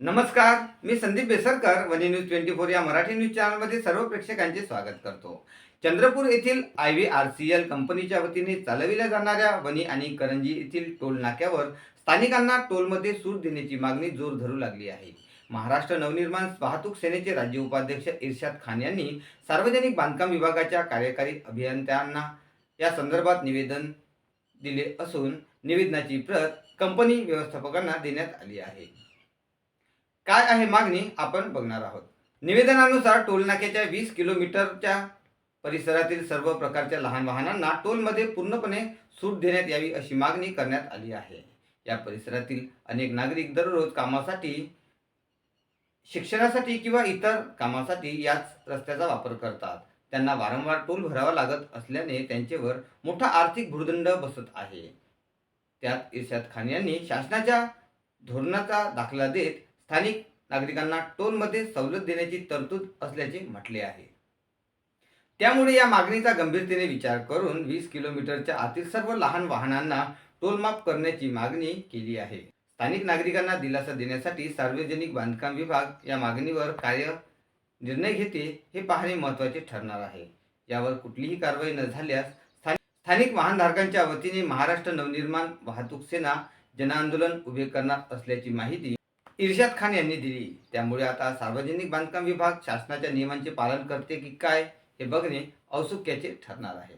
नमस्कार मी Sandeep Besarkar Wani news twenty four या Marathi news चॅनलमध्ये सर्व प्रेक्षकांचे स्वागत करतो. चंद्रपूर येथील I V R C L कंपनीच्या वतीने चालविल्या जाणाऱ्या वनी आणि करंजी येथील टोल नाक्यावर स्थानिकांना टोलमध्ये सूट देण्याची मागणी जोर धरू लागली आहे. महाराष्ट्र नवनिर्माण वाहतूक सेनेचे राज्य उपाध्यक्ष इर्शाद खान यांनी सार्वजनिक बांधकाम विभागाच्या कार्यकारी अभियंत्यांना या संदर्भात निवेदन दिले असून निवेदनाची प्रत कंपनी व्यवस्थापकांना देण्यात आली आहे. काय आहे मागणी आपण बघणार आहोत. निवेदनानुसार टोलनाक्याच्या वीस किलोमीटरच्या परिसरातील सर्व प्रकारच्या लहान वाहनांना टोलमध्ये पूर्णपणे सूट देण्यात यावी अशी मागणी करण्यात आली आहे. या परिसरातील अनेक नागरिक दररोज कामासाठी शिक्षणासाठी किंवा इतर कामासाठी याच रस्त्याचा वापर करतात. त्यांना वारंवार टोल भरावा लागत असल्याने त्यांच्यावर मोठा आर्थिक भूर्दंड बसत आहे. त्यात इर्शाद खान यांनी शासनाच्या धोरणाचा दाखला देत स्थानिक नागरिकांना टोलमध्ये सवलत देण्याची तरतूद असल्याचे म्हटले आहे. त्यामुळे या मागणीचा गंभीरतेने विचार करून वीस किलोमीटरच्या आतील सर्व लहान वाहनांना टोलमाफ करण्याची मागणी केली आहे. स्थानिक नागरिकांना दिलासा देण्यासाठी सार्वजनिक बांधकाम विभाग या मागणीवर कार्य निर्णय घेते हे पाहणे महत्त्वाचे ठरणार आहे. यावर कुठलीही कारवाई न झाल्यास स्थानिक स्थानिक वाहनधारकांच्या वतीने महाराष्ट्र नवनिर्माण वाहतूक सेना जनआंदोलन उभे करणार असल्याची माहिती इर्शाद खान यांनी दिली. त्यामुळे आता सार्वजनिक बांधकाम विभाग शासनाच्या नियमांचे पालन करते की काय हे बघणे औत्सुक्याचे ठरणार आहे.